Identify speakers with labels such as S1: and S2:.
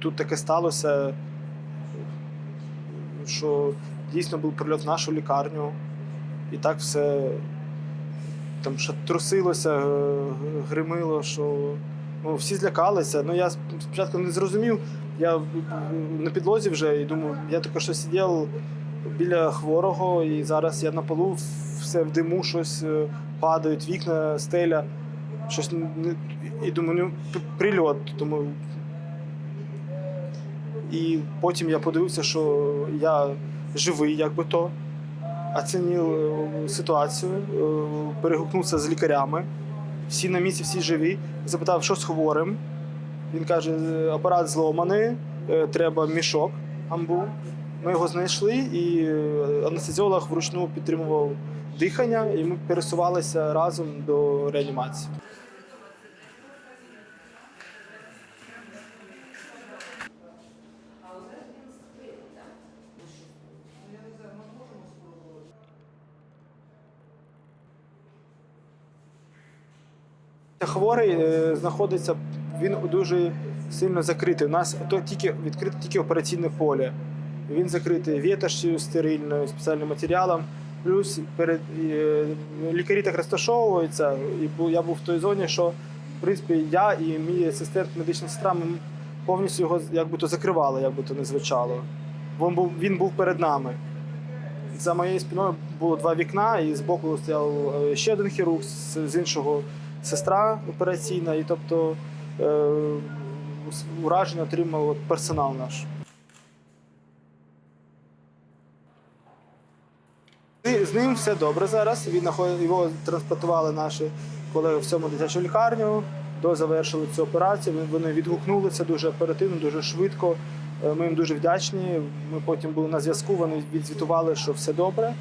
S1: Тут таке сталося, що дійсно був прильот в нашу лікарню, і так все там що трусилося, е, гримило, що ну, всі злякалися. Ну я спочатку не зрозумів. Я на підлозі вже і думаю, я тільки що сидів, біля хворого, і зараз я на полу все в диму, щось е, падають, вікна, стеля, щось і думаю, ну прильот. Думаю, і потім я подивився, що я живий, як би то, оцінив е, ситуацію, е, перегукнувся з лікарями. Всі на місці, всі живі. Запитав, що з хворим. Він каже, «Е, апарат зломаний, треба мішок амбу. Ми його знайшли, і е, анестезіолог вручну підтримував дихання, і ми пересувалися разом до реанімації. Хворий е, знаходиться, він дуже сильно закритий. У нас то тільки відкрите тільки операційне поле. Він закритий вітошю стерильною, спеціальним матеріалом. Плюс перед е, лікарі так розташовуються. І я був в той зоні, що в принципі я і мій асистент, медична сестра, ми повністю його як би то закривали, як би то не звучало. Він був, він був перед нами. За моєю спиною було два вікна, і збоку стояв е, ще один хірург, з з іншого сестра операційна, і тобто е, ураження отримав персонал наш. З ним все добре зараз. Він його транспортували наші колеги в цьому дитячу лікарню. До завершили цю операцію. Вони відгукнулися дуже оперативно, дуже швидко. Е, Ми їм дуже вдячні. Ми потім були на зв'язку. Вони відзвітували, що все добре.